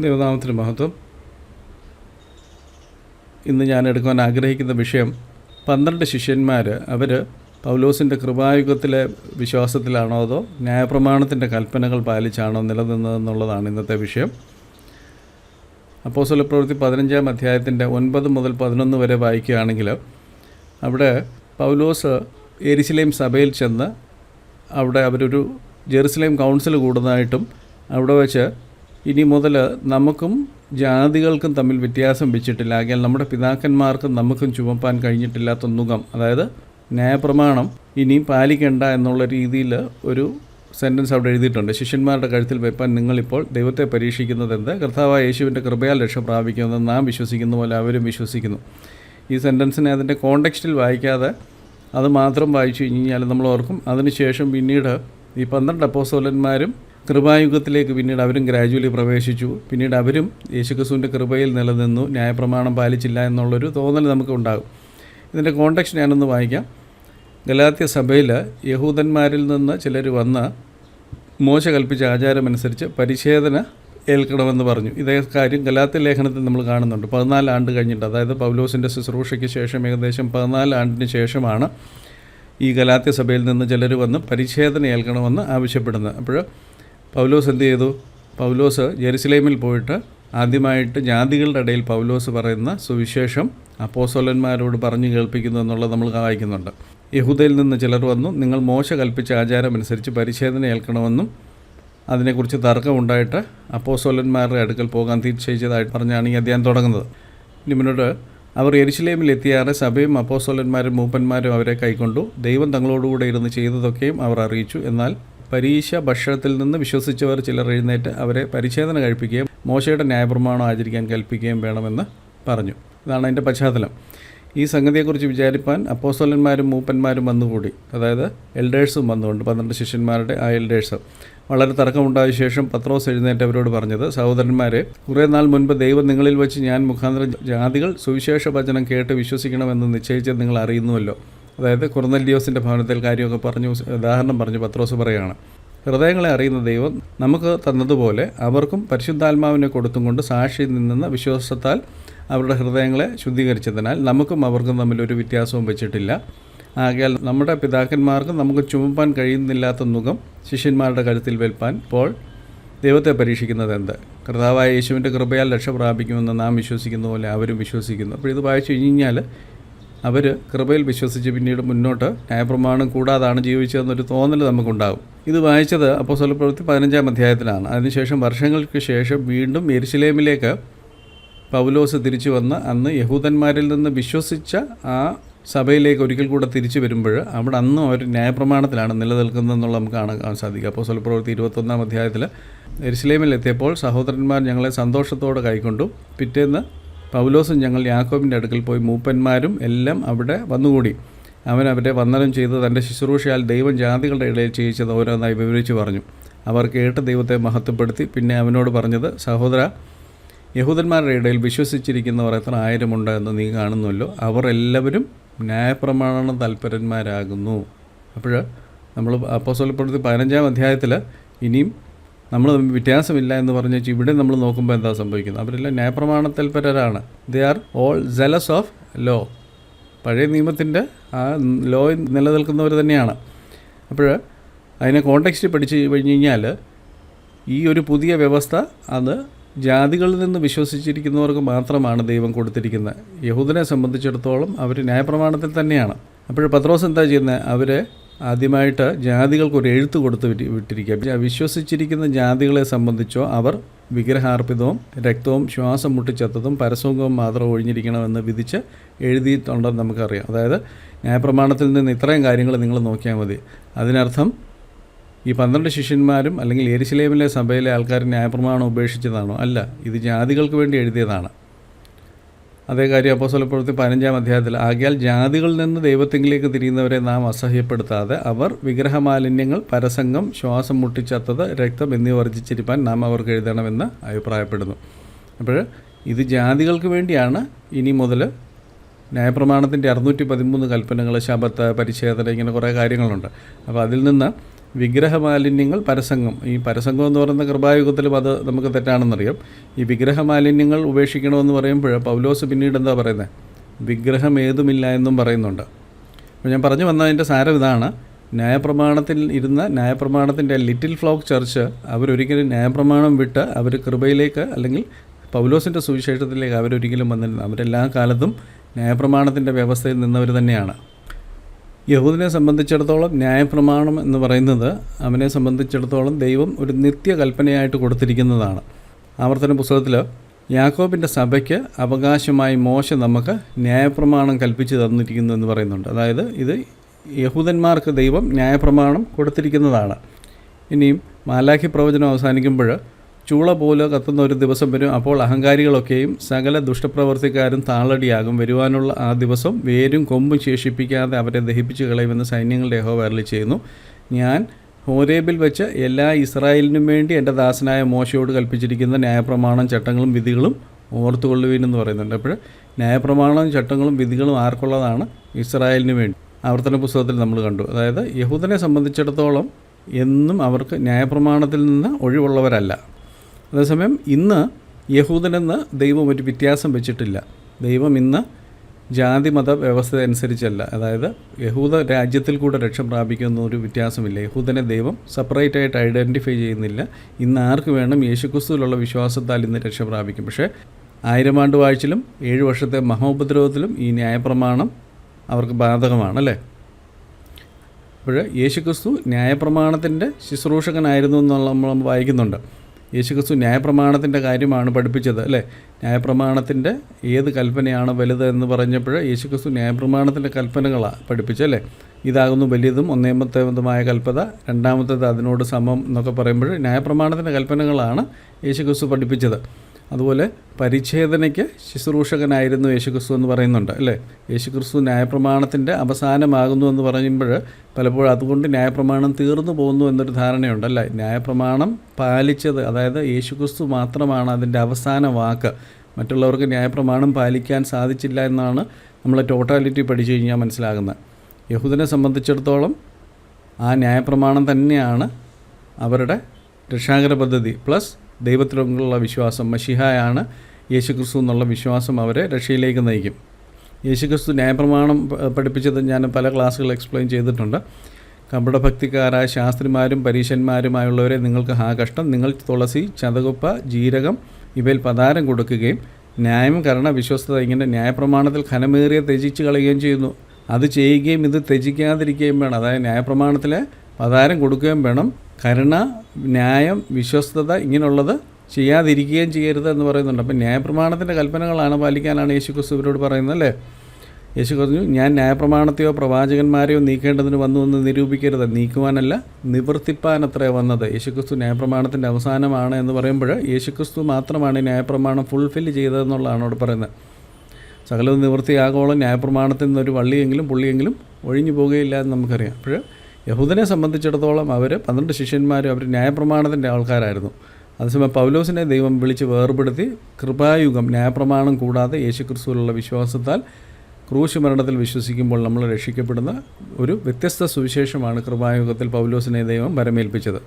ദൈവനാമത്തിന് മഹത്വം. ഇന്ന് ഞാൻ എടുക്കുവാൻ ആഗ്രഹിക്കുന്ന വിഷയം പന്ത്രണ്ട് ശിഷ്യന്മാർ അവർ പൗലോസിന്റെ കൃപായുഗത്തിലെ വിശ്വാസത്തിലാണോ അതോ ന്യായപ്രമാണത്തിന്റെ കൽപ്പനകൾ പാലിച്ചാണോ നിലനിന്നതെന്നുള്ളതാണ് ഇന്നത്തെ വിഷയം. അപ്പോസ്തല പ്രവൃത്തി പതിനഞ്ചാം അധ്യായത്തിന്റെ ഒൻപത് മുതൽ പതിനൊന്ന് വരെ വായിക്കുകയാണെങ്കിൽ അവിടെ പൗലോസ് എരിശിലേം സഭയിൽ ചെന്ന് അവിടെ അവരൊരു ജെറുസലേം കൗൺസിൽ കൂടുന്നതായിട്ടും അവിടെ വെച്ച് ഇനി മുതൽ നമുക്കും ജാതികൾക്കും തമ്മിൽ വ്യത്യാസം വെച്ചിട്ടില്ല. ആകിയാൽ നമ്മുടെ പിതാക്കന്മാർക്കും നമുക്കും ചുമപ്പാൻ കഴിഞ്ഞിട്ടില്ലാത്ത നുഖം അതായത് ന്യായപ്രമാണം ഇനിയും പാലിക്കേണ്ട എന്നുള്ള രീതിയിൽ ഒരു സെന്റൻസ് അവിടെ എഴുതിയിട്ടുണ്ട്. ശിഷ്യന്മാരുടെ കഴുത്തിൽ വെപ്പാൻ നിങ്ങളിപ്പോൾ ദൈവത്തെ പരീക്ഷിക്കുന്നത് എന്ത് കർത്താവായ യേശുവിന്റെ കൃപയാൽ രക്ഷ പ്രാപിക്കുന്നത് നാം വിശ്വസിക്കുന്ന പോലെ അവരും വിശ്വസിക്കുന്നു. ഈ സെന്റൻസിനെ അതിന്റെ കോണ്ടെക്സ്റ്റിൽ വായിക്കാതെ അത് മാത്രം വായിച്ചു കഴിഞ്ഞാൽ നമ്മൾ ഓർക്കും. അതിനുശേഷം പിന്നീട് ഈ പന്ത്രണ്ട് അപ്പോസ്തലന്മാരും കൃപായുഗത്തിലേക്ക് പിന്നീട് അവരും ഗ്രാജുവലി പ്രവേശിച്ചു. പിന്നീട് അവരും യേശുക്രിസ്തുവിന്റെ കൃപയിൽ നിലനിന്നു ന്യായപ്രമാണം പാലിച്ചില്ല എന്നുള്ളൊരു തോന്നൽ നമുക്ക് ഉണ്ടാകും. ഇതിന്റെ കോണ്ടക്സ്റ്റ് ഞാനൊന്ന് വായിക്കാം. ഗലാത്യ സഭയിൽ യഹൂദന്മാരിൽ നിന്ന് ചിലർ വന്ന് മോശ കൽപ്പിച്ച ആചാരമനുസരിച്ച് പരിച്ഛേദന ഏൽക്കണമെന്ന് പറഞ്ഞു. ഇതേ കാര്യം ഗലാത്യ ലേഖനത്തിൽ നമ്മൾ കാണുന്നുണ്ട്. പതിനാല് ആണ്ട് കഴിഞ്ഞിട്ട് അതായത് പൗലോസിന്റെ ശുശ്രൂഷയ്ക്ക് ശേഷം ഏകദേശം പതിനാല് ആണ്ടിന് ശേഷമാണ് ഈ ഗലാത്യ സഭയിൽ നിന്ന് ചിലർ വന്ന് പരിച്ഛേദന ഏൽക്കണമെന്ന് ആവശ്യപ്പെടുന്നത്. അപ്പോൾ പൗലോസ് എന്ത് ചെയ്തു? പൗലോസ് ജെറുസലേമിൽ പോയിട്ട് ആദ്യമായിട്ട് ജാതികളുടെ ഇടയിൽ പൗലോസ് പറയുന്ന സുവിശേഷം അപ്പോസോലന്മാരോട് പറഞ്ഞു കേൾപ്പിക്കുന്നു എന്നുള്ളത് നമ്മൾ വായിക്കുന്നുണ്ട്. യഹൂദയിൽ നിന്ന് ചിലർ വന്നു നിങ്ങൾ മോശ കൽപ്പിച്ച ആചാരമനുസരിച്ച് പരിശോധന ഏൽക്കണമെന്നും അതിനെക്കുറിച്ച് തർക്കമുണ്ടായിട്ട് അപ്പോസോലന്മാരുടെ അടുക്കൽ പോകാൻ തീർച്ചയിച്ചതായിട്ട് പറഞ്ഞാണ് ഈ അധ്യയനം തുടങ്ങുന്നത്. ഇനി മുന്നോട്ട് അവർ എരിശിലേമിൽ എത്തിയാറെ സഭയും അപ്പോസോലന്മാരും മൂപ്പന്മാരും അവരെ കൈക്കൊണ്ടു ദൈവം തങ്ങളോടുകൂടെ ഇരുന്ന് ചെയ്തതൊക്കെയും അവർ അറിയിച്ചു. എന്നാൽ പരീക്ഷ ഭക്ഷണത്തിൽ നിന്ന് വിശ്വസിച്ചവർ ചിലർ എഴുന്നേറ്റ് അവരെ പരിച്ഛേദന കഴിപ്പിക്കുകയും മോശയുടെ ന്യായപ്രമാണം ആചരിക്കാൻ കൽപ്പിക്കുകയും വേണമെന്ന് പറഞ്ഞു. ഇതാണ് അതിന്റെ പശ്ചാത്തലം. ഈ സംഗതിയെക്കുറിച്ച് വിചാരിപ്പാൻ അപ്പോസ്തലന്മാരും മൂപ്പന്മാരും വന്നുകൂടി. അതായത് എൽഡേഴ്സും വന്നുകൊണ്ട് പന്ത്രണ്ട് ശിഷ്യന്മാരുടെ ആ എൽഡേഴ്സ് വളരെ തർക്കമുണ്ടായ ശേഷം പത്രോസ് എഴുന്നേറ്റ് അവരോട് പറഞ്ഞത് സഹോദരന്മാരെ കുറേ നാൾ മുൻപ് ദൈവം നിങ്ങളിൽ വെച്ച് ഞാൻ മുഖാന്തരം ജാതികൾ സുവിശേഷ വചനം കേട്ട് വിശ്വസിക്കണമെന്ന് നിശ്ചയിച്ചത് നിങ്ങൾ അറിയുന്നുവല്ലോ. അതായത് കുറുനല്ലിയോസിന്റെ ഭവനത്തിൽ കാര്യമൊക്കെ പറഞ്ഞു ഉദാഹരണം പറഞ്ഞു പത്രോസ് പറയുകയാണ്. ഹൃദയങ്ങളെ അറിയുന്ന ദൈവം നമുക്ക് തന്നതുപോലെ അവർക്കും പരിശുദ്ധാത്മാവിനെ കൊടുത്തും കൊണ്ട് സാക്ഷി നിന്നുന്ന വിശ്വാസത്താൽ അവരുടെ ഹൃദയങ്ങളെ ശുദ്ധീകരിച്ചതിനാൽ നമുക്കും അവർക്കും തമ്മിൽ ഒരു വ്യത്യാസവും വെച്ചിട്ടില്ല. ആകയാൽ നമ്മുടെ പിതാക്കന്മാർക്ക് നമുക്ക് ചുമപ്പാൻ കഴിയുന്നില്ലാത്ത മുഖം ശിഷ്യന്മാരുടെ കഴുത്തിൽ വെൽപ്പാൻ ഇപ്പോൾ ദൈവത്തെ പരീക്ഷിക്കുന്നത് എന്ത് കർത്താവായ യേശുവിന്റെ കൃപയാൽ രക്ഷ പ്രാപിക്കുമെന്ന് നാം വിശ്വസിക്കുന്ന പോലെ അവരും വിശ്വസിക്കുന്നു. അപ്പോൾ ഇത് വായിച്ചു കഴിഞ്ഞാൽ അവർ കൃപയിൽ വിശ്വസിച്ച് പിന്നീട് മുന്നോട്ട് ന്യായപ്രമാണം കൂടാതാണ് ജീവിച്ചതെന്നൊരു തോന്നൽ നമുക്കുണ്ടാകും. ഇത് വായിച്ചത് അപ്പോൾ സ്വലപ്രവൃത്തി പതിനഞ്ചാം അധ്യായത്തിലാണ്. അതിനുശേഷം വർഷങ്ങൾക്ക് ശേഷം വീണ്ടും എരിശിലേമിലേക്ക് പൗലോസ് തിരിച്ചു വന്ന് അന്ന് യഹൂദന്മാരിൽ നിന്ന് വിശ്വസിച്ച ആ സഭയിലേക്ക് ഒരിക്കൽ കൂടെ തിരിച്ചു വരുമ്പോൾ അവിടെ അന്നും അവർ ന്യായപ്രമാണത്തിലാണ് നിലനിൽക്കുന്നതെന്നുള്ള നമുക്ക് കാണാൻ സാധിക്കും. അപ്പോൾ സ്വലപ്രവൃത്തി ഇരുപത്തൊന്നാം അധ്യായത്തിൽ എരിശിലേമിലെത്തിയപ്പോൾ സഹോദരന്മാർ ഞങ്ങളെ സന്തോഷത്തോടെ കൈക്കൊണ്ടു. പിറ്റേന്ന് പൗലോസും ഞങ്ങൾ യാക്കോബിന്റെ അടുക്കൽ പോയി മൂപ്പന്മാരും എല്ലാം അവിടെ വന്നുകൂടി. അവൻ അവരെ വന്ദനം ചെയ്ത് തന്റെ ശുശ്രൂഷയാൽ ദൈവം ജാതികളുടെ ഇടയിൽ ചെയ്യിച്ചത് ഓരോന്നായി വിവരിച്ചു പറഞ്ഞു. അവർ കേട്ട് ദൈവത്തെ മഹത്വപ്പെടുത്തി. പിന്നെ അവനോട് പറഞ്ഞത് സഹോദര യഹൂദന്മാരുടെ ഇടയിൽ വിശ്വസിച്ചിരിക്കുന്നവർ എത്ര ആയിരമുണ്ട് എന്ന് നീ കാണുന്നുവല്ലോ. അവർ എല്ലാവരും ന്യായപ്രമാണ തൽപരന്മാരാകുന്നു. അപ്പോൾ നമ്മൾ അപ്പോസ്വലപ്പെടുത്തി പതിനഞ്ചാം അധ്യായത്തിൽ ഇനിയും നമ്മൾ വ്യത്യാസമില്ല എന്ന് പറഞ്ഞു വെച്ചാൽ ഇവിടെ നമ്മൾ നോക്കുമ്പോൾ എന്താ സംഭവിക്കുന്നത്? അവരെല്ലാം ന്യായപ്രമാണ തൽപരരാണ് they are all jealous of law പഴയ നിയമത്തിന്റെ ആ ലോ നിലനിൽക്കുന്നവർ തന്നെയാണ്. അപ്പോൾ അതിനെ കോണ്ടെക്സ്റ്റ് പഠിച്ച് കഴിഞ്ഞ് കഴിഞ്ഞാൽ ഈ ഒരു പുതിയ വ്യവസ്ഥ അത് ജാതികളിൽ നിന്ന് വിശ്വസിച്ചിരിക്കുന്നവർക്ക് മാത്രമാണ് ദൈവം കൊടുത്തിരിക്കുന്നത്. യഹൂദനെ സംബന്ധിച്ചിടത്തോളം അവർ ന്യായപ്രമാണത്തിൽ തന്നെയാണ്. അപ്പോൾ പത്രോസ് എന്താ ചെയ്യുന്നത് അവരെ ആദ്യമായിട്ട് ജാതികൾക്ക് ഒരു എഴുത്ത് കൊടുത്ത് വിട്ടി വിട്ടിരിക്കുക. വിശ്വസിച്ചിരിക്കുന്ന ജാതികളെ സംബന്ധിച്ചോ അവർ വിഗ്രഹാർപ്പിതവും രക്തവും ശ്വാസം മുട്ടിച്ചത്തതും പരസംഗവും മാത്രം ഒഴിഞ്ഞിരിക്കണമെന്ന് വിധിച്ച് എഴുതിയിട്ടുണ്ടെന്ന് നമുക്കറിയാം. അതായത് ന്യായപ്രമാണത്തിൽ നിന്ന് ഇത്രയും കാര്യങ്ങൾ നിങ്ങൾ നോക്കിയാൽ മതി. അതിനർത്ഥം ഈ പന്ത്രണ്ട് ശിഷ്യന്മാരും അല്ലെങ്കിൽ എരിശിലേമിലെ സഭയിലെ ആൾക്കാർ ന്യായപ്രമാണം ഉപേക്ഷിച്ചതാണോ? അല്ല. ഇത് ജാതികൾക്ക് വേണ്ടി എഴുതിയതാണ്. അതേ കാര്യം അപ്പോൾ സ്വലപ്പുറത്ത് പതിനഞ്ചാം അധ്യായത്തിൽ ആകിയാൽ ജാതികളിൽ നിന്ന് ദൈവത്തിങ്കിലേക്ക് തിരിയുന്നവരെ നാം അസഹ്യപ്പെടുത്താതെ അവർ വിഗ്രഹമാലിന്യങ്ങൾ പരസംഗം ശ്വാസം മുട്ടിച്ചത്തത് രക്തം എന്നിവ വർജിച്ചിരിപ്പാൻ നാം അവർക്ക് എഴുതണമെന്ന് അഭിപ്രായപ്പെടുന്നു. അപ്പോൾ ഇത് ജാതികൾക്ക് വേണ്ടിയാണ്. ഇനി മുതൽ ന്യായപ്രമാണത്തിന്റെ അറുന്നൂറ്റി പതിമൂന്ന് കൽപ്പനകൾ ശബത്ത് പരിച്ഛേദന ഇങ്ങനെ കുറേ കാര്യങ്ങളുണ്ട്. അപ്പോൾ അതിൽ നിന്ന് വിഗ്രഹമാലിന്യങ്ങൾ പരസംഗം. ഈ പരസംഗം എന്ന് പറയുന്ന കൃപായുഗത്തിലും അത് നമുക്ക് തെറ്റാണെന്നറിയാം. ഈ വിഗ്രഹമാലിന്യങ്ങൾ ഉപേക്ഷിക്കണമെന്ന് പറയുമ്പോൾ പൗലോസ് പിന്നീട് എന്താ പറയുന്നത് വിഗ്രഹം ഏതുമില്ല എന്നും പറയുന്നുണ്ട്. അപ്പോൾ ഞാൻ പറഞ്ഞു വന്നതിന്റെ സാരം ഇതാണ്. ന്യായപ്രമാണത്തിൽ ഇരുന്ന ന്യായപ്രമാണത്തിന്റെ ലിറ്റിൽ ഫ്ലോക്ക് ചർച്ച് അവരൊരിക്കലും ന്യായപ്രമാണം വിട്ട് അവർ കൃപയിലേക്ക് അല്ലെങ്കിൽ പൗലോസിന്റെ സുവിശേഷത്തിലേക്ക് അവരൊരിക്കലും വന്നിരുന്നു അവരെല്ലാ കാലത്തും ന്യായപ്രമാണത്തിന്റെ വ്യവസ്ഥയിൽ നിന്നവർ തന്നെയാണ്. യഹൂദിനെ സംബന്ധിച്ചിടത്തോളം ന്യായപ്രമാണം എന്ന് പറയുന്നത് അവനെ സംബന്ധിച്ചിടത്തോളം ദൈവം ഒരു നിത്യകൽപ്പനയായിട്ട് കൊടുത്തിരിക്കുന്നതാണ്. ആവർത്തന പുസ്തകത്തിൽ യാക്കോബിന്റെ സഭയ്ക്ക് അവകാശമായി മോശ നമുക്ക് ന്യായപ്രമാണം കൽപ്പിച്ചു തന്നിരിക്കുന്നു എന്ന് പറയുന്നുണ്ട്. അതായത് ഇത് യഹൂദന്മാർക്ക് ദൈവം ന്യായപ്രമാണം കൊടുത്തിരിക്കുന്നതാണ്. ഇനിയും മാലാഖി പ്രവചനം അവസാനിക്കുമ്പോൾ ചൂള പോലെ കത്തുന്ന ഒരു ദിവസം വരും. അപ്പോൾ അഹങ്കാരികളൊക്കെയും സകല ദുഷ്ടപ്രവർത്തിക്കാരും താളടിയാകും. വരുവാനുള്ള ആ ദിവസം വേരും കൊമ്പും ശേഷിപ്പിക്കാതെ അവരെ ദഹിപ്പിച്ച് കളയുമെന്ന് സൈന്യങ്ങളുടെ യഹോ വരളി ചെയ്യുന്നു. ഞാൻ ഹോരേബിൽ വെച്ച് എല്ലാ ഇസ്രായേലിനും വേണ്ടി എന്റെ ദാസനായ മോശയോട് കൽപ്പിച്ചിരിക്കുന്ന ന്യായപ്രമാണം ചട്ടങ്ങളും വിധികളും ഓർത്തുകൊള്ളുവീനെന്ന് പറയുന്നുണ്ട്. അപ്പോൾ ന്യായപ്രമാണവും ചട്ടങ്ങളും വിധികളും ആർക്കുള്ളതാണ്? ഇസ്രായേലിന് വേണ്ടി. ആവർത്തന പുസ്തകത്തിൽ നമ്മൾ കണ്ടു. അതായത് യഹൂദനെ സംബന്ധിച്ചിടത്തോളം എന്നും അവർക്ക് ന്യായപ്രമാണത്തിൽ നിന്ന് ഒഴിവുള്ളവരല്ല. അതേസമയം ഇന്ന് യഹൂദനെന്ന് ദൈവം ഒരു വ്യത്യാസം വെച്ചിട്ടില്ല. ദൈവം ഇന്ന് ജാതി മത വ്യവസ്ഥ അനുസരിച്ചല്ല. അതായത് യഹൂദ രാജ്യത്തിൽ കൂടെ രക്ഷ പ്രാപിക്കുന്ന ഒരു വ്യത്യാസമില്ല. യഹൂദനെ ദൈവം സെപ്പറേറ്റ് ആയിട്ട് ഐഡന്റിഫൈ ചെയ്യുന്നില്ല. ഇന്ന് ആർക്ക് വേണം യേശുക്രിസ്തുവിലുള്ള വിശ്വാസത്താൽ ഇന്ന് രക്ഷ പ്രാപിക്കും. പക്ഷേ ആയിരം ആണ്ട് വാഴ്ചയിലും ഏഴ് വർഷത്തെ മഹോപദ്രവത്തിലും ഈ ന്യായപ്രമാണം അവർക്ക് ബാധകമാണ് അല്ലേ? അപ്പോൾ യേശുക്രിസ്തു ന്യായപ്രമാണത്തിന്റെ ശുശ്രൂഷകനായിരുന്നു എന്നുള്ള നമ്മൾ വായിക്കുന്നുണ്ട്. യേശുക്രിസ്തു ന്യായപ്രമാണത്തിന്റെ കാര്യമാണ് പഠിപ്പിച്ചത് അല്ലേ? ന്യായപ്രമാണത്തിന്റെ ഏത് കൽപ്പനയാണ് വലുത് എന്ന് പറഞ്ഞപ്പോൾ യേശുക്രിസ്തു ന്യായപ്രമാണത്തിന്റെ കൽപ്പനകളാണ് പഠിപ്പിച്ചത് അല്ലേ? ഇതാകുന്നു വലിയതും ഒന്നേമത്തേതുമായ കൽപ്പത രണ്ടാമത്തേത് അതിനോട് സമം എന്നൊക്കെ പറയുമ്പോൾ ന്യായപ്രമാണത്തിന്റെ കൽപ്പനകളാണ് യേശുക്രിസ്തു പഠിപ്പിച്ചത്. അതുപോലെ പരിച്ഛേദനയ്ക്ക് ശുശ്രൂഷകനായിരുന്നു യേശുക്രിസ്തു എന്ന് പറയുന്നുണ്ട് അല്ലേ? യേശുക്രിസ്തു ന്യായപ്രമാണത്തിന്റെ അവസാനമാകുന്നു എന്ന് പറയുമ്പോൾ പലപ്പോഴും അതുകൊണ്ട് ന്യായപ്രമാണം തീർന്നു പോകുന്നു എന്നൊരു ധാരണയുണ്ട് അല്ലേ? ന്യായപ്രമാണം പാലിച്ചത് അതായത് യേശുക്രിസ്തു മാത്രമാണ് അതിന്റെ അവസാന വാക്ക്. മറ്റുള്ളവർക്ക് ന്യായപ്രമാണം പാലിക്കാൻ സാധിച്ചില്ല എന്നാണ് നമ്മൾ ടോട്ടാലിറ്റി പഠിച്ചു കഴിഞ്ഞാൽ മനസ്സിലാകുന്നത്. യഹൂദനെ സംബന്ധിച്ചിടത്തോളം ആ ന്യായപ്രമാണം തന്നെയാണ് അവരുടെ രക്ഷാകര പദ്ധതി പ്ലസ് ദൈവത്തിലുള്ള വിശ്വാസം മഷിഹായാണ് യേശുക്രിസ്തു എന്നുള്ള വിശ്വാസം അവരെ രക്ഷയിലേക്ക് നയിക്കും. യേശുക്രിസ്തു ന്യായപ്രമാണം പഠിപ്പിച്ചത് ഞാൻ പല ക്ലാസ്സുകൾ എക്സ്പ്ലെയിൻ ചെയ്തിട്ടുണ്ട്. കപടഭക്തിക്കാരായ ശാസ്ത്രിമാരും പരീശന്മാരുമായുള്ളവരെ നിങ്ങൾക്ക് ആ കഷ്ടം നിങ്ങൾ തുളസി ചതകുപ്പ ജീരകം ഇവയിൽ പതാരം കൊടുക്കുകയും ന്യായം കരണ വിശ്വസ്തത ഇങ്ങനെ ന്യായപ്രമാണത്തിൽ ഖനമേറിയ ത്യജിച്ച് കളയുകയും ചെയ്യുന്നു. അത് ചെയ്യുകയും ഇത് ത്യജിക്കാതിരിക്കുകയും വേണം. അതായത് ന്യായപ്രമാണത്തിലെ പതാരം കൊടുക്കുകയും വേണം. കരുണ ന്യായം വിശ്വസ്തത ഇങ്ങനെയുള്ളത് ചെയ്യാതിരിക്കുകയും ചെയ്യരുത് എന്ന് പറയുന്നുണ്ട്. അപ്പം ന്യായപ്രമാണത്തിന്റെ കൽപ്പനകളാണ് പാലിക്കാനാണ് യേശു ക്രിസ്തു ഇവരോട് പറയുന്നത് അല്ലേ? യേശു പറഞ്ഞു ഞാൻ ന്യായപ്രമാണത്തെയോ പ്രവാചകന്മാരെയോ നീക്കേണ്ടതിന് വന്നു എന്ന് നിരൂപിക്കരുത്. നീക്കുവാനല്ല നിവർത്തിപ്പാനത്രേ വന്നത്. യേശുക്രിസ്തു ന്യായപ്രമാണത്തിന്റെ അവസാനമാണ് എന്ന് പറയുമ്പോൾ യേശുക്രിസ്തു മാത്രമാണ് ന്യായപ്രമാണം ഫുൾഫിൽ ചെയ്തതെന്നുള്ളതാണ് അവിടെ പറയുന്നത്. സകലവും നിവൃത്തിയാകോളം ന്യായപ്രമാണത്തിൽ നിന്നൊരു വള്ളിയെങ്കിലും പുള്ളിയെങ്കിലും ഒഴിഞ്ഞു പോകുകയില്ല എന്ന് നമുക്കറിയാം. അപ്പോൾ യഹൂദനെ സംബന്ധിച്ചിടത്തോളം അവർ പന്ത്രണ്ട് ശിഷ്യന്മാരും അവർ ന്യായപ്രമാണത്തിന്റെ ആൾക്കാരായിരുന്നു. അതേസമയം പൗലോസിനെ ദൈവം വിളിച്ച് വേർപെടുത്തി കൃപായുഗം ന്യായപ്രമാണം കൂടാതെ യേശുക്രിസ്തുവിലുള്ള വിശ്വാസത്താൽ ക്രൂശ് മരണത്തിൽ വിശ്വസിക്കുമ്പോൾ നമ്മൾ രക്ഷിക്കപ്പെടുന്ന ഒരു വ്യത്യസ്ത സുവിശേഷമാണ് കൃപായുഗത്തിൽ പൗലോസിനെ ദൈവം വരമേൽപ്പിച്ചത്.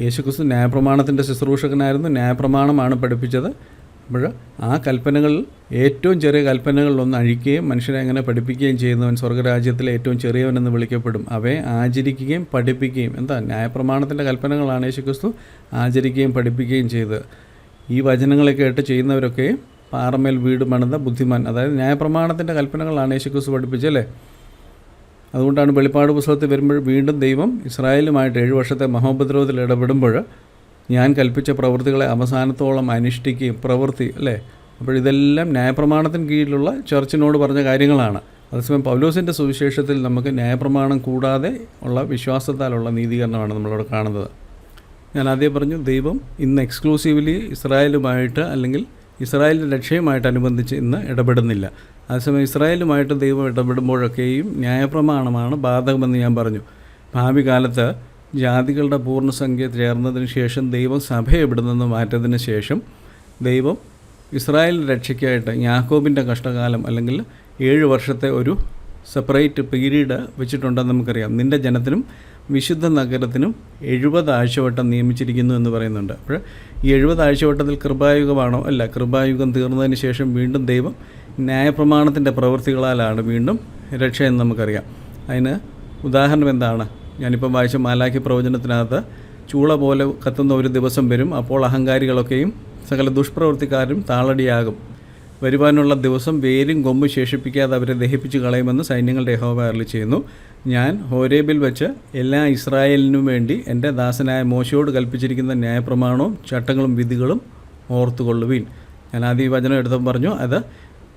യേശുക്രിസ്തു ന്യായപ്രമാണത്തിന്റെ ശുശ്രൂഷകനായിരുന്നു ന്യായപ്രമാണമാണ് പഠിപ്പിച്ചത്. അപ്പോൾ ആ കൽപ്പനകൾ ഏറ്റവും ചെറിയ കൽപ്പനകളിലൊന്ന് അഴിക്കുകയും മനുഷ്യരെ അങ്ങനെ പഠിപ്പിക്കുകയും ചെയ്യുന്നവൻ സ്വർഗരാജ്യത്തിലെ ഏറ്റവും ചെറിയവനെന്ന് വിളിക്കപ്പെടും. അവയെ ആചരിക്കുകയും പഠിപ്പിക്കുകയും എന്താ ന്യായപ്രമാണത്തിന്റെ കൽപ്പനകളാണ് യേശുക്രിസ്തു ആചരിക്കുകയും പഠിപ്പിക്കുകയും ചെയ്തത് ഈ വചനങ്ങളെ കേട്ട് ചെയ്യുന്നവരൊക്കെ പാറമേൽ വീട് മണന്ന ബുദ്ധിമാൻ. അതായത് ന്യായപ്രമാണത്തിന്റെ കൽപ്പനകളാണ് യേശുക്രിസ്തു പഠിപ്പിച്ചല്ലേ അതുകൊണ്ടാണ് വെളിപ്പാട് പുസ്തകത്തിൽ വരുമ്പോൾ വീണ്ടും ദൈവം ഇസ്രായേലുമായിട്ട് ഏഴ് വർഷത്തെ മഹോപദ്രവത്തിൽ ഇടപെടുമ്പോൾ ഞാൻ കൽപ്പിച്ച പ്രവൃത്തികളെ അവസാനത്തോളം അനുഷ്ഠിക്കുകയും പ്രവൃത്തി അല്ലേ? അപ്പോൾ ഇതെല്ലാം ന്യായപ്രമാണത്തിന് കീഴിലുള്ള ചർച്ചിനോട് പറഞ്ഞ കാര്യങ്ങളാണ്. അതേസമയം പൗലോസിന്റെ സുവിശേഷത്തിൽ നമുക്ക് ന്യായപ്രമാണം കൂടാതെ ഉള്ള വിശ്വാസത്താലുള്ള നീതീകരണമാണ് നമ്മളിവിടെ കാണുന്നത്. ഞാൻ ആദ്യം പറഞ്ഞു ദൈവം ഇന്ന് എക്സ്ക്ലൂസീവ്ലി ഇസ്രായേലുമായിട്ട് അല്ലെങ്കിൽ ഇസ്രായേലിന്റെ രക്ഷയുമായിട്ട് അനുബന്ധിച്ച് ഇന്ന് ഇടപെടുന്നില്ല. അതേസമയം ഇസ്രായേലുമായിട്ട് ദൈവം ഇടപെടുമ്പോഴൊക്കെയും ന്യായപ്രമാണമാണ് ബാധകമെന്ന് ഞാൻ പറഞ്ഞു. ഭാവി കാലത്ത് ജാതികളുടെ പൂർണസംഖ്യ ചേർന്നതിന് ശേഷം ദൈവം സഭയെ നിന്ന് മാറ്റതിന് ശേഷം ദൈവം ഇസ്രായേൽ രക്ഷയ്ക്കായിട്ട് യാക്കോബിന്റെ കഷ്ടകാലം അല്ലെങ്കിൽ ഏഴ് വർഷത്തെ ഒരു സെപ്പറേറ്റ് പീരീഡ് വെച്ചിട്ടുണ്ടെന്ന് നമുക്കറിയാം. നിന്റെ ജനത്തിനും വിശുദ്ധ നഗരത്തിനും എഴുപത് ആഴ്ചവട്ടം നിയമിച്ചിരിക്കുന്നു എന്ന് പറയുന്നുണ്ട്. അപ്പോൾ ഈ എഴുപത് ആഴ്ചവട്ടത്തിൽ കൃപായുഗമാണോ? അല്ല കൃപായുഗം തീർന്നതിന് ശേഷം വീണ്ടും ദൈവം ന്യായപ്രമാണത്തിന്റെ പ്രവൃത്തികളാലാണ് വീണ്ടും രക്ഷയെന്ന് നമുക്കറിയാം. അതിന് ഉദാഹരണം എന്താണ്? ഞാനിപ്പം വായിച്ച മാലാഖി പ്രവചനത്തിനകത്ത് ചൂള പോലെ കത്തുന്ന ഒരു ദിവസം വരും അപ്പോൾ അഹങ്കാരികളൊക്കെയും സകല ദുഷ്പ്രവൃത്തിക്കാരും താളടിയാകും. വരുവാനുള്ള ദിവസം വേരും കൊമ്പ് ശേഷിപ്പിക്കാതെ അവരെ ദഹിപ്പിച്ച് കളയുമെന്ന് സൈന്യങ്ങളുടെ യഹോവ ചെയ്യുന്നു. ഞാൻ ഹോരേബിൽ വെച്ച് എല്ലാ ഇസ്രായേലിനും വേണ്ടി എന്റെ ദാസനായ മോശയോട് കൽപ്പിച്ചിരിക്കുന്ന ന്യായപ്രമാണവും ചട്ടങ്ങളും വിധികളും ഓർത്തുകൊള്ളുവീൻ. ഞാൻ ആദ്യം വചനം എടുത്തപ്പോൾ പറഞ്ഞു അത്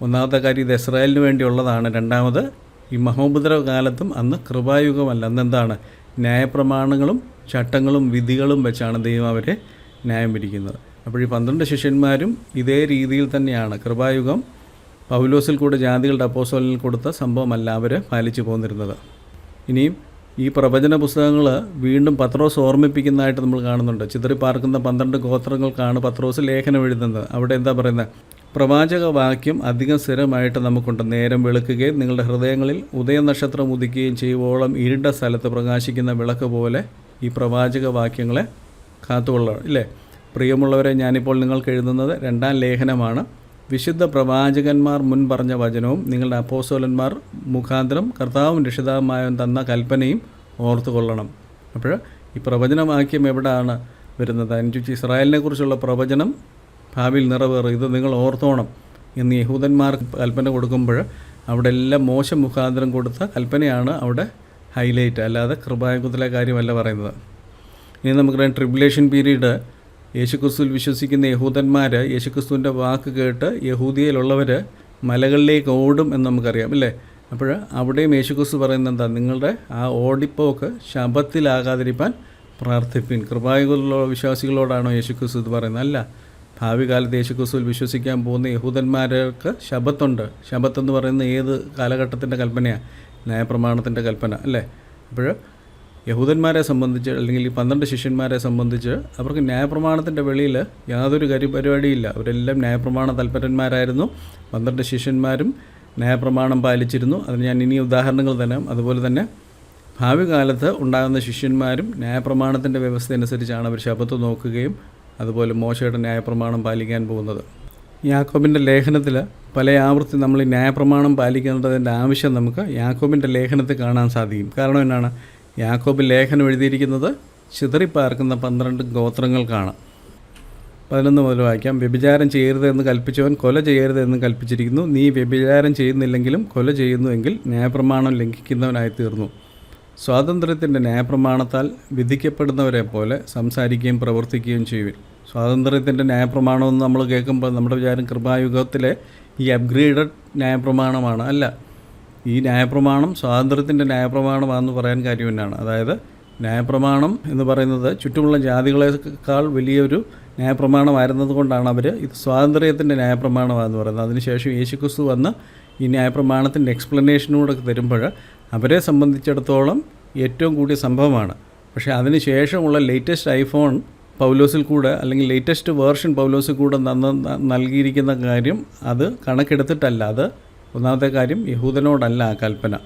ഒന്നാമത്തെ കാര്യം ഇത് ഇസ്രായേലിന് വേണ്ടിയുള്ളതാണ്. രണ്ടാമത് ഈ മഹോപദ്രവ കാലത്തും അന്ന് കൃപായുഗമല്ല. അന്നെന്താണ്? ന്യായപ്രമാണങ്ങളും ചട്ടങ്ങളും വിധികളും വെച്ചാണ് ദൈവം അവരെ ന്യായം പിരിക്കുന്നത് അപ്പോൾ ഈ പന്ത്രണ്ട് ശിഷ്യന്മാരും ഇതേ രീതിയിൽ തന്നെയാണ് കൃപായുഗം പൗലോസിൽ കൂടെ ജാതികളുടെ അപ്പോസോലിൽ കൊടുത്ത സംഭവമല്ല അവർ പാലിച്ചു പോന്നിരുന്നത്. ഇനിയും ഈ പ്രവചന പുസ്തകങ്ങൾ വീണ്ടും പത്രോസ് ഓർമ്മിപ്പിക്കുന്നതായിട്ട് നമ്മൾ കാണുന്നുണ്ട്. ചിതറി പാർക്കുന്ന പന്ത്രണ്ട് ഗോത്രങ്ങൾക്കാണ് പത്രോസ് ലേഖനം എഴുതുന്നത്. അവിടെ എന്താ പറയുന്നത്? പ്രവാചക വാക്യം അധികം സ്ഥിരമായിട്ട് നമുക്കുണ്ട്. നേരം വെളുക്കുകയും നിങ്ങളുടെ ഹൃദയങ്ങളിൽ ഉദയനക്ഷത്രം ഉദിക്കുകയും ചെയ്യുവോളം ഇരുണ്ട സ്ഥലത്ത് പ്രകാശിക്കുന്ന വിളക്ക് പോലെ ഈ പ്രവാചക വാക്യങ്ങളെ കാത്തുകൊള്ളണം ഇല്ലേ? പ്രിയമുള്ളവരെ ഞാനിപ്പോൾ നിങ്ങൾക്ക് എഴുതുന്നത് രണ്ടാം ലേഖനമാണ്. വിശുദ്ധ പ്രവാചകന്മാർ മുൻ പറഞ്ഞ വചനവും നിങ്ങളുടെ അപ്പോസോലന്മാർ മുഖാന്തരം കർത്താവും രക്ഷിതാവുമായും തന്ന കൽപ്പനയും ഓർത്തുകൊള്ളണം. അപ്പോൾ ഈ പ്രവചനവാക്യം എവിടെയാണ് വരുന്നത്? അനുസരിച്ച് ഇസ്രായേലിനെ കുറിച്ചുള്ള പ്രവചനം ഭാവിയിൽ നിറവേറും. ഇത് നിങ്ങൾ ഓർത്തോണം. എന്ന് യഹൂദന്മാർക്ക് കൽപ്പന കൊടുക്കുമ്പോൾ അവിടെ എല്ലാം മോശം മുഖാന്തരം കൊടുത്ത കൽപ്പനയാണ് അവിടെ ഹൈലൈറ്റ്. അല്ലാതെ കൃപായുഗത്തിലെ കാര്യമല്ല പറയുന്നത്. ഇനി നമുക്കറിയാം ട്രിബുലേഷൻ പീരീഡ്. യേശുക്രിസ്തുവിൽ വിശ്വസിക്കുന്ന യഹൂദന്മാർ യേശുക്രിസ്തുവിന്റെ വാക്ക് കേട്ട് യഹൂദിയയിലുള്ളവർ മലകളിലേക്ക് ഓടും എന്ന് നമുക്കറിയാം അല്ലേ? അപ്പോൾ അവിടെയും യേശുക്രിസ്തു പറയുന്നത് എന്താ? നിങ്ങളുടെ ആ ഓടിപ്പോക്ക് ശബത്തിലാകാതിരിക്കാൻ പ്രാർത്ഥിപ്പിൻ. കൃപായുഗത്തിലുള്ള വിശ്വാസികളോടാണോ യേശുക്രിസ്തു ഇത് പറയുന്നത്? അല്ല. ഭാവി കാലത്ത് യേശുക്രിസ്തുവിൽ വിശ്വസിക്കാൻ പോകുന്ന യഹൂദന്മാർക്ക് ശബത്തുണ്ട്. ശബത്ത് എന്ന് പറയുന്ന ഏത് കാലഘട്ടത്തിന്റെ കൽപ്പനയാണ് ന്യായപ്രമാണത്തിന്റെ കൽപ്പന അല്ലേ? അപ്പോൾ യഹൂദന്മാരെ സംബന്ധിച്ച് അല്ലെങ്കിൽ ഈ പന്ത്രണ്ട് ശിഷ്യന്മാരെ സംബന്ധിച്ച് അവർക്ക് ന്യായപ്രമാണത്തിന്റെ വെളിയിൽ യാതൊരു കാര്യം പരിപാടിയില്ല. അവരെല്ലാം ന്യായപ്രമാണ തൽപരന്മാരായിരുന്നു. പന്ത്രണ്ട് ശിഷ്യന്മാരും ന്യായപ്രമാണം പാലിച്ചിരുന്നു. അതിന് ഞാൻ ഇനി ഉദാഹരണങ്ങൾ തരാം. അതുപോലെ തന്നെ ഭാവി കാലത്ത് ഉണ്ടാകുന്ന ശിഷ്യന്മാരും ന്യായപ്രമാണത്തിന്റെ വ്യവസ്ഥ അനുസരിച്ചാണ് അവർ ശബത്ത് നോക്കുകയും അതുപോലെ മോശയുടെ ന്യായപ്രമാണം പാലിക്കാൻ പോകുന്നത്. യാക്കോബിന്റെ ലേഖനത്തിൽ പല ആവർത്തി നമ്മൾ ഈ ന്യായപ്രമാണം പാലിക്കേണ്ടതിന്റെ ആവശ്യം നമുക്ക് യാക്കോബിന്റെ ലേഖനത്തിൽ കാണാൻ സാധിക്കും. കാരണം എന്നാണ്? യാക്കോബ് ലേഖനം എഴുതിയിരിക്കുന്നത് ചിതറിപ്പാർക്കുന്ന പന്ത്രണ്ട് ഗോത്രങ്ങൾക്കാണ് പതിനൊന്ന് മുതൽ വായിക്കാം. വ്യഭിചാരം ചെയ്യരുതെന്ന് കൽപ്പിച്ചവൻ കൊല ചെയ്യരുതെന്ന് കൽപ്പിച്ചിരിക്കുന്നു. നീ വ്യഭിചാരം ചെയ്യുന്നില്ലെങ്കിലും കൊല ചെയ്യുന്നുവെങ്കിൽ ന്യായപ്രമാണം ലംഘിക്കുന്നവനായി തീർന്നു. സ്വാതന്ത്ര്യത്തിന്റെ ന്യായപ്രമാണത്താൽ വിധിക്കപ്പെടുന്നവരെ പോലെ സംസാരിക്കുകയും പ്രവർത്തിക്കുകയും ചെയ്യുവിൻ. സ്വാതന്ത്ര്യത്തിന്റെ ന്യായപ്രമാണമെന്ന് നമ്മൾ കേൾക്കുമ്പോൾ നമ്മുടെ വിചാരം കൃപായുഗത്തിലെ ഈ അപ്ഗ്രേഡഡ് ന്യായപ്രമാണമാണ്. അല്ല ഈ ന്യായപ്രമാണം സ്വാതന്ത്ര്യത്തിന്റെ ന്യായപ്രമാണമാണെന്ന് പറയാൻ കാര്യം തന്നെയാണ് അതായത് ന്യായപ്രമാണം എന്ന് പറയുന്നത് ചുറ്റുമുള്ള ജാതികളെക്കാൾ വലിയൊരു ന്യായപ്രമാണമായിരുന്നത് കൊണ്ടാണ് അവർ ഇത് സ്വാതന്ത്ര്യത്തിന്റെ ന്യായപ്രമാണമാണെന്ന് പറയുന്നത്. അതിനുശേഷം യേശുക്രിസ്തു വന്ന് ഈ ന്യായപ്രമാണത്തിന്റെ എക്സ്പ്ലനേഷനൂടെ തരുമ്പോൾ അവരെ സംബന്ധിച്ചിടത്തോളം ഏറ്റവും കൂടിയ സംഭവമാണ്. പക്ഷേ അതിന് ശേഷമുള്ള ലേറ്റസ്റ്റ് ഐഫോൺ പൗലോസിൽ കൂടെ അല്ലെങ്കിൽ ലേറ്റസ്റ്റ് വേർഷൻ പൗലോസിൽ കൂടെ നന്ന് നൽകിയിരിക്കുന്ന കാര്യം അത് കണക്കെടുത്തിട്ടല്ല. അത് ഒന്നാമത്തെ കാര്യം യഹൂദനോടല്ല ആ കൽപ്പന.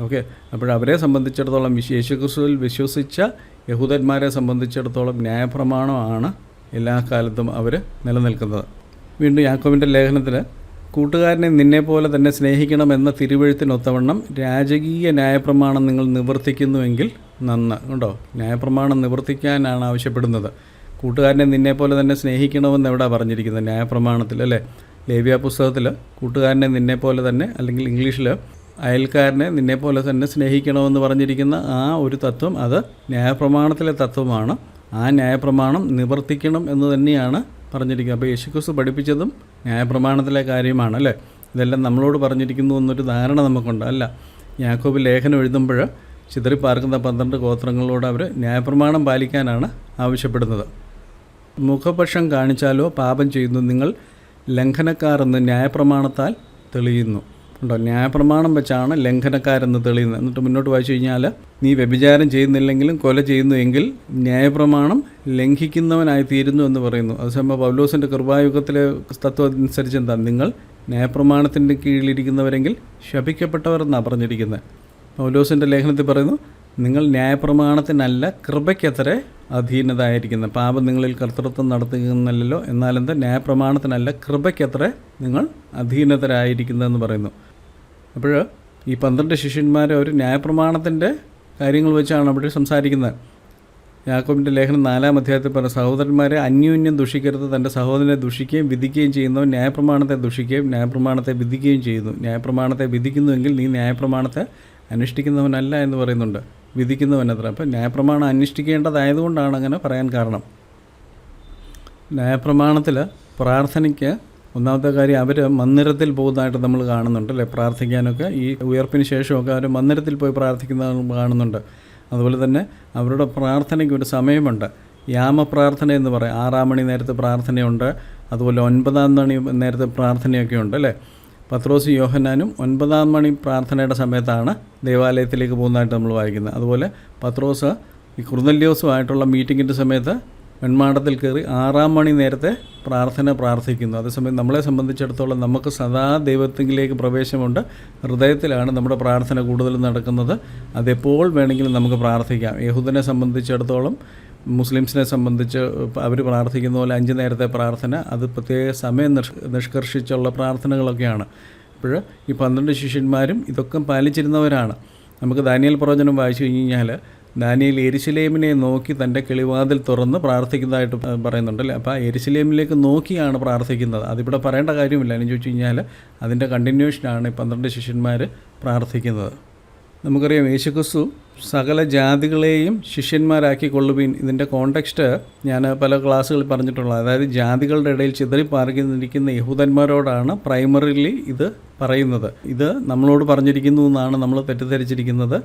ഓക്കെ? അപ്പോൾ അവരെ സംബന്ധിച്ചിടത്തോളം യേശുക്രിസ്തുവിൽ വിശ്വസിച്ച യഹൂദന്മാരെ സംബന്ധിച്ചിടത്തോളം ന്യായപ്രമാണമാണ് എല്ലാ കാലത്തും അവർ നിലനിൽക്കുന്നത്. വീണ്ടും യാക്കോവിന്റെ ലേഖനത്തിൽ കൂട്ടുകാരനെ നിന്നെപ്പോലെ തന്നെ സ്നേഹിക്കണമെന്ന തിരുവഴുത്തിനൊത്തവണ്ണം രാജകീയ ന്യായപ്രമാണം നിങ്ങൾ നിവർത്തിക്കുന്നുവെങ്കിൽ നന്ന്. കണ്ടോ? ന്യായപ്രമാണം നിവർത്തിക്കാനാണ് ആവശ്യപ്പെടുന്നത്. കൂട്ടുകാരനെ നിന്നെപ്പോലെ തന്നെ സ്നേഹിക്കണമെന്ന് എവിടെ പറഞ്ഞിരിക്കുന്നത്? ന്യായപ്രമാണത്തിൽ അല്ലേ? ലേവ്യ പുസ്തകത്തിൽ കൂട്ടുകാരനെ നിന്നെപ്പോലെ തന്നെ അല്ലെങ്കിൽ ഇംഗ്ലീഷിൽ അയൽക്കാരനെ നിന്നെപ്പോലെ തന്നെ സ്നേഹിക്കണമെന്ന് പറഞ്ഞിരിക്കുന്ന ആ ഒരു തത്വം അത് ന്യായപ്രമാണത്തിലെ തത്വമാണ്. ആ ന്യായപ്രമാണം നിവർത്തിക്കണം എന്ന് തന്നെയാണ് പറഞ്ഞിരിക്കുന്നത് അപ്പോൾ യേശുക്രിസ്തു പഠിപ്പിച്ചതും ന്യായപ്രമാണത്തിലെ കാര്യമാണ് അല്ലേ? ഇതെല്ലാം നമ്മളോട് പറഞ്ഞിരിക്കുന്നു എന്നൊരു ധാരണ നമുക്കുണ്ട് അല്ല? യാക്കോബ് ലേഖനം എഴുതുമ്പോൾ ചിതറിപ്പാർക്കുന്ന പന്ത്രണ്ട് ഗോത്രങ്ങളോട് അവർ ന്യായപ്രമാണം പാലിക്കാനാണ് ആവശ്യപ്പെടുന്നത്. മുഖപക്ഷം കാണിച്ചാലോ പാപം ചെയ്യുന്നു നിങ്ങൾ ലംഘനക്കാർ എന്ന് ന്യായപ്രമാണത്താൽ തെളിയുന്നു. ഉണ്ടോ? ന്യായപ്രമാണം വെച്ചാണ് ലംഘനക്കാരെന്ന് തെളിയുന്നത്. എന്നിട്ട് മുന്നോട്ട് വായിച്ചു കഴിഞ്ഞാൽ നീ വ്യഭിചാരം ചെയ്യുന്നില്ലെങ്കിലും കൊല ചെയ്യുന്നു എങ്കിൽ ന്യായപ്രമാണം ലംഘിക്കുന്നവനായി തീരുന്നു എന്ന് പറയുന്നു. അതേസമയം പൗലോസിന്റെ കൃപായുഗത്തിലെ തത്വം അനുസരിച്ച് എന്താ? നിങ്ങൾ ന്യായപ്രമാണത്തിന്റെ കീഴിലിരിക്കുന്നവരെങ്കിൽ ശപിക്കപ്പെട്ടവർ എന്നാണ് പറഞ്ഞിരിക്കുന്നത്. പൗലോസിന്റെ ലേഖനത്തിൽ പറയുന്നു നിങ്ങൾ ന്യായപ്രമാണത്തിനല്ല കൃപയ്ക്കത്ര അധീനതായിരിക്കുന്നത്. പാപം നിങ്ങളിൽ കർത്തൃത്വം നടത്തുന്നില്ലല്ലോ എന്നാലെന്ത് ന്യായപ്രമാണത്തിനല്ല കൃപയ്ക്കത്ര നിങ്ങൾ അധീനതരായിരിക്കുന്നതെന്ന് പറയുന്നു. അപ്പോൾ ഈ പന്ത്രണ്ട് ശിഷ്യന്മാർ അവർ ന്യായപ്രമാണത്തിന്റെ കാര്യങ്ങൾ വെച്ചാണ് അവിടെ സംസാരിക്കുന്നത്. യാക്കോബിന്റെ ലേഖനം നാലാം അധ്യായത്തിൽ പറഞ്ഞ സഹോദരന്മാരെ അന്യോന്യം ദുഷിക്കരുത് തന്റെ സഹോദരനെ ദുഷിക്കുകയും വിധിക്കുകയും ചെയ്യുന്നവൻ ന്യായപ്രമാണത്തെ ദുഷിക്കുകയും ന്യായപ്രമാണത്തെ വിധിക്കുകയും ചെയ്യുന്നു. ന്യായപ്രമാണത്തെ വിധിക്കുന്നുവെങ്കിൽ നീ ന്യായപ്രമാണത്തെ അനുഷ്ഠിക്കുന്നവനല്ല എന്ന് പറയുന്നുണ്ട്. വിധിക്കുന്നവനത്ര അപ്പം ന്യായപ്രമാണം അനുഷ്ഠിക്കേണ്ടതായതുകൊണ്ടാണ് അങ്ങനെ പറയാൻ കാരണം. ന്യായപ്രമാണത്തിൽ പ്രാർത്ഥനയ്ക്ക് ഒന്നാമത്തെ കാര്യം അവർ മന്ദിരത്തിൽ പോകുന്നതായിട്ട് നമ്മൾ കാണുന്നുണ്ട് അല്ലേ? പ്രാർത്ഥിക്കാനൊക്കെ. ഈ ഉയർപ്പിന് ശേഷമൊക്കെ അവർ മന്ദിരത്തിൽ പോയി പ്രാർത്ഥിക്കുന്ന കാണുന്നുണ്ട്. അതുപോലെ തന്നെ അവരുടെ പ്രാർത്ഥനയ്ക്ക് ഒരു സമയമുണ്ട്. യാമപ്രാർത്ഥന എന്ന് പറയും. ആറാം മണി നേരത്തെ പ്രാർത്ഥനയുണ്ട്. അതുപോലെ ഒൻപതാം മണി നേരത്തെ പ്രാർത്ഥനയൊക്കെ ഉണ്ട് അല്ലേ? പത്രോസ് യോഹന്നാനും ഒൻപതാം മണി പ്രാർത്ഥനയുടെ സമയത്താണ് ദേവാലയത്തിലേക്ക് പോകുന്നതായിട്ട് നമ്മൾ വായിക്കുന്നത്. അതുപോലെ പത്രോസ് ഈ കുറുനല്യോസുമായിട്ടുള്ള മീറ്റിങ്ങിന്റെ സമയത്ത് വെൺമാടത്തിൽ കയറി ആറാം മണി നേരത്തെ പ്രാർത്ഥന പ്രാർത്ഥിക്കുന്നു. അതേസമയം നമ്മളെ സംബന്ധിച്ചിടത്തോളം നമുക്ക് സദാ ദൈവത്തിലേക്ക് പ്രവേശമുണ്ട്. ഹൃദയത്തിലാണ് നമ്മുടെ പ്രാർത്ഥന കൂടുതൽ നടക്കുന്നത്. അതെപ്പോൾ വേണമെങ്കിലും നമുക്ക് പ്രാർത്ഥിക്കാം. യഹൂദനെ സംബന്ധിച്ചിടത്തോളം മുസ്ലിംസിനെ സംബന്ധിച്ച് അവർ പ്രാർത്ഥിക്കുന്ന പോലെ അഞ്ച് നേരത്തെ പ്രാർത്ഥന അത് പ്രത്യേക സമയം നിഷ് നിഷ്കർഷിച്ചുള്ള പ്രാർത്ഥനകളൊക്കെയാണ്. അപ്പോൾ ഈ പന്ത്രണ്ട് ശിഷ്യന്മാരും ഇതൊക്കെ പാലിച്ചിരുന്നവരാണ്. നമുക്ക് ദാനിയൽ പ്രവചനം വായിച്ചു കഴിഞ്ഞാൽ ദാനിയൽ എരിശിലേമിനെ നോക്കി തന്റെ കിളിവാതിൽ തുറന്ന് പ്രാർത്ഥിക്കുന്നതായിട്ട് പറയുന്നുണ്ടല്ലേ? അപ്പോൾ ആ എരിശിലേമിലേക്ക് നോക്കിയാണ് പ്രാർത്ഥിക്കുന്നത്. അതിവിടെ പറയേണ്ട കാര്യമില്ല. എന്ന് ചോദിച്ചു കഴിഞ്ഞാൽ അതിന്റെ കണ്ടിന്യൂഷനാണ് പന്ത്രണ്ട് ശിഷ്യന്മാർ പ്രാർത്ഥിക്കുന്നത്. നമുക്കറിയാം യേശുക്രിസ്തു സകല ജാതികളെയും ശിഷ്യന്മാരാക്കി കൊള്ളുവീൻ. ഇതിന്റെ കോണ്ടെക്സ്റ്റ് ഞാൻ പല ക്ലാസ്സുകളിൽ പറഞ്ഞിട്ടുള്ളത് അതായത് ജാതികളുടെ ഇടയിൽ ചിതറി പാർക്കിന്നിരിക്കുന്ന യഹൂദന്മാരോടാണ് പ്രൈമറിലി ഇത് പറയുന്നത്. ഇത് നമ്മളോട് പറഞ്ഞിരിക്കുന്നു എന്നാണ് നമ്മൾ തെറ്റിദ്ധരിച്ചിരിക്കുന്നത്.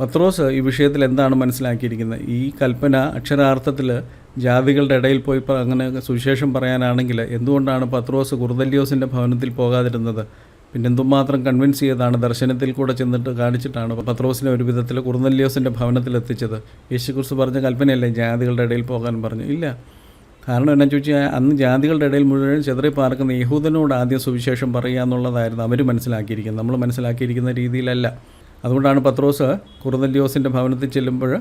പത്രോസ് ഈ വിഷയത്തിൽ എന്താണ് മനസ്സിലാക്കിയിരിക്കുന്നത്? ഈ കൽപ്പന അക്ഷരാർത്ഥത്തിൽ ജാതികളുടെ ഇടയിൽ പോയി അങ്ങനെ സുവിശേഷം പറയാനാണെങ്കിൽ എന്തുകൊണ്ടാണ് പത്രോസ് കുറുതല്യോസിന്റെ ഭവനത്തിൽ പോകാതിരുന്നത്? പിന്നെ എന്തുമാത്രം കൺവിൻസ് ചെയ്താണ്? ദർശനത്തിൽ കൂടെ ചെന്നിട്ട് കാണിച്ചിട്ടാണ് പത്രോസിനെ ഒരു വിധത്തിൽ കുറുനല്യോസിന്റെ ഭവനത്തിൽ എത്തിച്ചത്. യേശുക്രിസ്തു പറഞ്ഞ കൽപ്പനയല്ലേ ജാതികളുടെ ഇടയിൽ പോകാൻ പറഞ്ഞു? ഇല്ല. കാരണം എന്നാ ചോദിച്ചാൽ അന്ന് ജാതികളുടെ ഇടയിൽ മുഴുവൻ ചെതറി പാർക്കുന്ന യഹൂദനോട് ആദ്യം സുവിശേഷം പറയുക എന്നുള്ളതായിരുന്നു അവർ മനസ്സിലാക്കിയിരിക്കുന്നത്. നമ്മൾ മനസ്സിലാക്കിയിരിക്കുന്ന രീതിയിലല്ല. അതുകൊണ്ടാണ് പത്രോസ് കുറുനല്യോസിന്റെ ഭവനത്തിൽ ചെല്ലുമ്പോൾ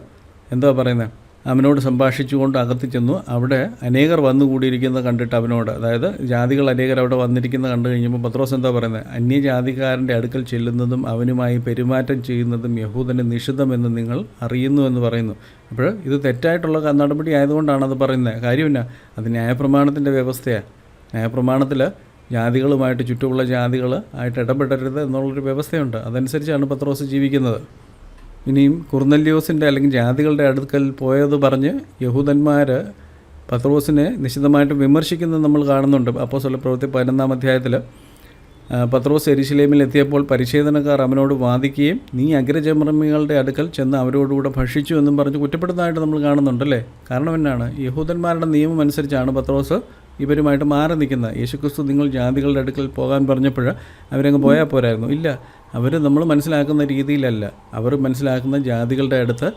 എന്താ പറയുന്നത് അവനോട് സംഭാഷിച്ചുകൊണ്ട് അകത്ത് ചെന്നു. അവിടെ അനേകർ വന്നുകൂടിയിരിക്കുന്നത് കണ്ടിട്ട് അവനോട് അതായത് ജാതികൾ അനേകർ അവിടെ വന്നിരിക്കുന്നത് കണ്ടു കഴിഞ്ഞപ്പോൾ പത്രോസ് എന്താ പറയുന്നത് അന്യജാതിക്കാരന്റെ അടുക്കൽ ചെല്ലുന്നതും അവനുമായി പെരുമാറ്റം ചെയ്യുന്നതും യഹൂദന് നിഷിദ്ധമെന്ന് നിങ്ങൾ അറിയുന്നു എന്ന് പറയുന്നു. അപ്പോൾ ഇത് തെറ്റായിട്ടുള്ള നടപടി ആയതുകൊണ്ടാണ് അത് പറയുന്നത് കാര്യമില്ല അത് ന്യായപ്രമാണത്തിന്റെ വ്യവസ്ഥയാണ് ന്യായപ്രമാണത്തിൽ ജാതികളുമായിട്ട് ചുറ്റുമുള്ള ജാതികൾ ആയിട്ട് ഇടപെടരുത് എന്നുള്ളൊരു വ്യവസ്ഥയുണ്ട്. അതനുസരിച്ചാണ് പത്രോസ് ജീവിക്കുന്നത്. ഇനിയും കുർന്നല്യോസിന്റെ അല്ലെങ്കിൽ ജാതികളുടെ അടുക്കൽ പോയത് പറഞ്ഞ് യഹൂദന്മാർ പത്രോസിനെ നിശിതമായിട്ട് വിമർശിക്കുന്നത് നമ്മൾ കാണുന്നുണ്ട്. അപ്പോൾ സ്വല പ്രവൃത്തി പതിനൊന്നാം അധ്യായത്തിൽ പത്രോസ് എരിശിലേമിൽ എത്തിയപ്പോൾ പരിശോധനക്കാർ അവനോട് വാദിക്കുകയും നീ അഗ്രജമർമ്മികളുടെ അടുക്കൽ ചെന്ന് അവരോടുകൂടെ ഭക്ഷിച്ചു എന്നും പറഞ്ഞ് കുറ്റപ്പെടുന്നതായിട്ട് നമ്മൾ കാണുന്നുണ്ടല്ലേ കാരണം എന്നാണ്? യഹൂദന്മാരുടെ നിയമം അനുസരിച്ചാണ് പത്രോസ് ഇവരുമായിട്ട് മാറി നിൽക്കുന്നത് യേശുക്രിസ്തു നിങ്ങൾ ജാതികളുടെ അടുക്കൽ പോകാൻ പറഞ്ഞപ്പോൾ അവരങ്ങ് പോയാൽ പോരായിരുന്നു. ഇല്ല അവർ നമ്മൾ മനസ്സിലാക്കുന്ന രീതിയിലല്ല. അവർ മനസ്സിലാക്കുന്ന ജാതികളുടെ അടുത്ത്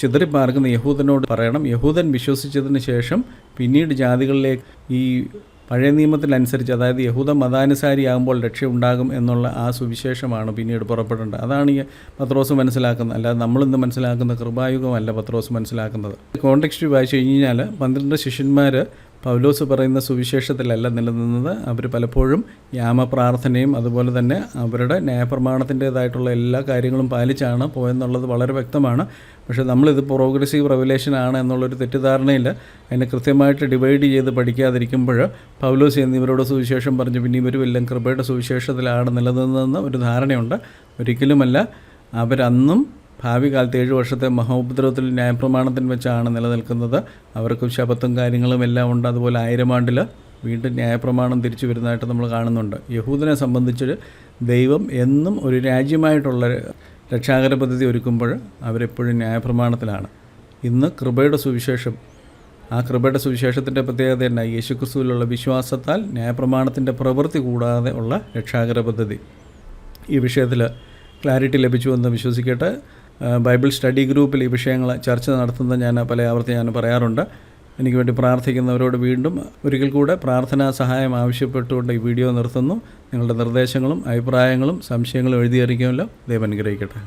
ചിതറിപ്പാർക്കുന്ന യഹൂദനോട് പറയണം. യഹൂദൻ വിശ്വസിച്ചതിന് ശേഷം പിന്നീട് ജാതികളിലേക്ക് ഈ പഴയ നിയമത്തിനനുസരിച്ച് അതായത് യഹൂദ മതാനുസാരിയാകുമ്പോൾ രക്ഷയുണ്ടാകും എന്നുള്ള ആ സുവിശേഷമാണ് പിന്നീട് പുറപ്പെടേണ്ടത്. അതാണ് ഈ പത്രോസ് മനസ്സിലാക്കുന്നത്. അല്ലാതെ നമ്മളിന്ന് മനസ്സിലാക്കുന്ന കൃപായുഗമല്ല പത്രോസ് മനസ്സിലാക്കുന്നത്. കോണ്ടെക്സ്റ്റ് വായിച്ചു കഴിഞ്ഞാൽ പന്ത്രണ്ട് ശിഷ്യന്മാർ പൗലോസ് പറയുന്ന സുവിശേഷത്തിലല്ല നിലനിന്നത്. അവർ പലപ്പോഴും യാമപ്രാർത്ഥനയും അതുപോലെ തന്നെ അവരുടെ ന്യായപ്രമാണത്തിന്റേതായിട്ടുള്ള എല്ലാ കാര്യങ്ങളും പാലിച്ചാണ് പോയെന്നുള്ളത് വളരെ വ്യക്തമാണ്. പക്ഷേ നമ്മളിത് പ്രോഗ്രസീവ് റെവലേഷൻ ആണ് എന്നുള്ളൊരു തെറ്റിദ്ധാരണയിൽ അതിനെ കൃത്യമായിട്ട് ഡിവൈഡ് ചെയ്ത് പഠിക്കാതിരിക്കുമ്പോൾ പൗലോസ് എന്നിവരോട് സുവിശേഷം പറഞ്ഞു പിന്നെ ഇവരും എല്ലാം കൃപയുടെ സുവിശേഷത്തിലാണ് നിലനിന്നതെന്ന് ഒരു ധാരണയുണ്ട്. ഒരിക്കലുമല്ല അവരന്നും ഭാവി കാലത്ത് ഏഴ് വർഷത്തെ മഹോപദ്രവത്തിൽ ന്യായപ്രമാണത്തിന് വെച്ചാണ് നിലനിൽക്കുന്നത്. അവർക്ക് ശപത്തും കാര്യങ്ങളും എല്ലാം ഉണ്ട്. അതുപോലെ ആയിരം ആണ്ടിൽ വീണ്ടും ന്യായപ്രമാണം തിരിച്ചു വരുന്നതായിട്ട് നമ്മൾ കാണുന്നുണ്ട്. യഹൂദനെ സംബന്ധിച്ച് ദൈവം എന്നും ഒരു രാജ്യമായിട്ടുള്ള രക്ഷാകര പദ്ധതി ഒരുക്കുമ്പോൾ അവരെപ്പോഴും ന്യായപ്രമാണത്തിലാണ്. ഇന്ന് കൃപയുടെ സുവിശേഷം ആ കൃപയുടെ സുവിശേഷത്തിന്റെ പ്രത്യേകത തന്നെ യേശുക്രിസ്തുവിലുള്ള വിശ്വാസത്താൽ ന്യായപ്രമാണത്തിന്റെ പ്രവൃത്തി കൂടാതെ ഉള്ള രക്ഷാകര പദ്ധതി. ഈ വിഷയത്തിൽ ക്ലാരിറ്റി ലഭിച്ചുവെന്ന് വിശ്വസിക്കട്ടെ. ബൈബിൾ സ്റ്റഡി ഗ്രൂപ്പിൽ ഈ വിഷയങ്ങൾ ചർച്ച നടത്തുന്നത് ഞാൻ പല ആവർത്തി ഞാൻ പറയാറുണ്ട്. എനിക്ക് വേണ്ടി പ്രാർത്ഥിക്കുന്നവരോട് വീണ്ടും ഒരിക്കൽ കൂടെ പ്രാർത്ഥനാ സഹായം ആവശ്യപ്പെട്ടുകൊണ്ട് ഈ വീഡിയോ നിർത്തുന്നു. നിങ്ങളുടെ നിർദ്ദേശങ്ങളും അഭിപ്രായങ്ങളും സംശയങ്ങളും എഴുതി അറിയിക്കുമല്ലോ. ദൈവം അനുഗ്രഹിക്കട്ടെ.